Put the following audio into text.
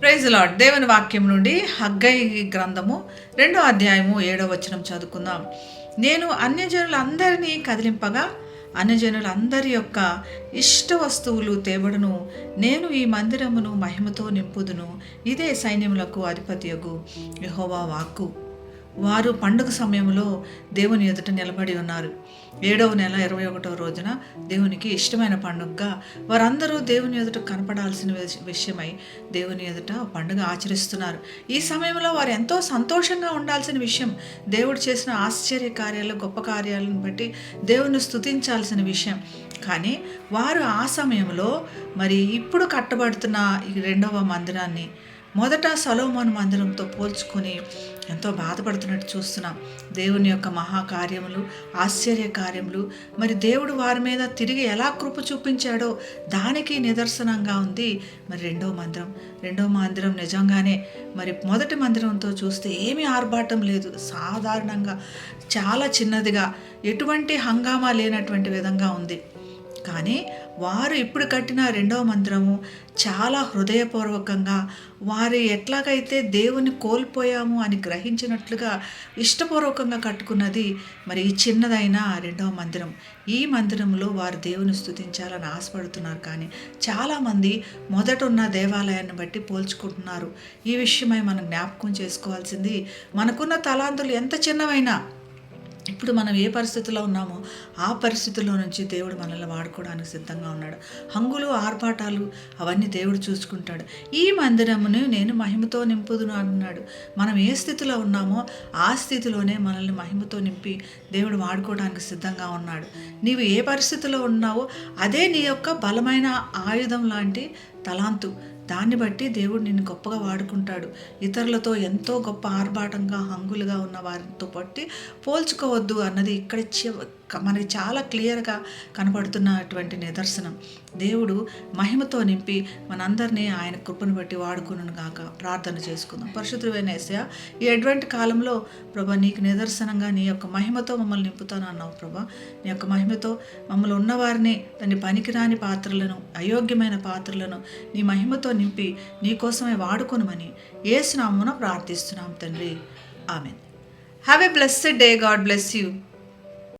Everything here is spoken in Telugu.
ప్రైజ్ లాడ్ దేవుని వాక్యం నుండి హగ్గై గ్రంథము రెండో అధ్యాయము ఏడో వచనం చదువుకుందాం. నేను అన్యజనులందరినీ కదిలింపగా అన్యజనులందరి యొక్క ఇష్ట వస్తువులు తేబడును. నేను ఈ మందిరమును మహిమతో నింపుదును. ఇదే సైన్యములకు అధిపతియగు యహోవా వాక్కు. వారు పండుగ సమయంలో దేవుని ఎదుట నిలబడి ఉన్నారు. ఏడవ నెల ఇరవై ఒకటవ రోజున దేవునికి ఇష్టమైన పండుగగా వారందరూ దేవుని ఎదుట కనపడాల్సిన విషయమై దేవుని ఎదుట పండుగ ఆచరిస్తున్నారు. ఈ సమయంలో వారు ఎంతో సంతోషంగా ఉండాల్సిన విషయం దేవుడు చేసిన ఆశ్చర్య కార్యాలు గొప్ప కార్యాలను బట్టి దేవుని స్తుతించాల్సిన విషయం. కానీ వారు ఆ సమయంలో మరి ఇప్పుడు కట్టబడుతున్న ఈ రెండవ మందిరాన్ని మొదట సలోమోన్ మందిరంతో పోల్చుకొని ఎంతో బాధపడుతున్నట్టు చూస్తున్నాం. దేవుని యొక్క మహాకార్యములు ఆశ్చర్య కార్యములు మరి దేవుడు వారి మీద తిరిగి ఎలా కృప చూపించాడో దానికి నిదర్శనంగా ఉంది మరి రెండో మందిరం. రెండో మందిరం నిజంగానే మరి మొదటి మందిరంతో చూస్తే ఏమీ ఆర్భాటం లేదు. సాధారణంగా చాలా చిన్నదిగా ఎటువంటి హంగామా లేనటువంటి విధంగా ఉంది. కానీ వారు ఇప్పుడు కట్టిన రెండవ మందిరము చాలా హృదయపూర్వకంగా వారు ఎట్లాగైతే దేవుని కోల్పోయాము అని గ్రహించినట్లుగా ఇష్టపూర్వకంగా కట్టుకున్నది మరి ఈ చిన్నదైన రెండవ మందిరం ఈ మందిరంలో వారు దేవుని స్థుతించాలని ఆశపడుతున్నారు కానీ చాలామంది మొదట ఉన్న దేవాలయాన్ని బట్టి పోల్చుకుంటున్నారు. ఈ విషయమై మనం జ్ఞాపకం చేసుకోవాల్సింది మనకున్న తలాంతులు ఎంత చిన్నవైనా ఇప్పుడు మనం ఏ పరిస్థితిలో ఉన్నామో ఆ పరిస్థితుల్లో నుంచి దేవుడు మనల్ని వాడుకోవడానికి సిద్ధంగా ఉన్నాడు. హంగులు ఆర్భాటాలు అవన్నీ దేవుడు చూసుకుంటాడు. ఈ మందిరమును నేను మహిమతో నింపుదును అన్నాడు. మనం ఏ స్థితిలో ఉన్నామో ఆ స్థితిలోనే మనల్ని మహిమతో నింపి దేవుడు వాడుకోవడానికి సిద్ధంగా ఉన్నాడు. నీవు ఏ పరిస్థితిలో ఉన్నావో అదే నీ యొక్క బలమైన ఆయుధం లాంటి తలాంతు దాన్ని బట్టి దేవుడు నిన్ను గొప్పగా వాడుకుంటాడు. ఇతరులతో ఎంతో గొప్ప ఆర్భాటంగా హంగులుగా ఉన్న వారితో పట్టి పోల్చుకోవద్దు అన్నది ఇక్కడ చి- మనకి చాలా క్లియర్గా కనపడుతున్నటువంటి నిదర్శనం. దేవుడు మహిమతో నింపి మనందరినీ ఆయన కృపను బట్టి వాడుకును గాక. ప్రార్థన చేసుకుందాం. పరిశుద్ధమైన ఏసయ ఈ అడ్వంటి కాలంలో ప్రభా నీకు నిదర్శనంగా నీ యొక్క మహిమతో మమ్మల్ని నింపుతాను అన్నావు ప్రభా. నీ యొక్క మహిమతో మమ్మల్ని ఉన్నవారిని దాన్ని పనికిరాని పాత్రలను అయోగ్యమైన పాత్రలను నీ మహిమతో నింపి నీ కోసమే వాడుకొనమని ఏసునామున ప్రార్థిస్తున్నాం తండ్రి. Amen. Have a blessed day God bless you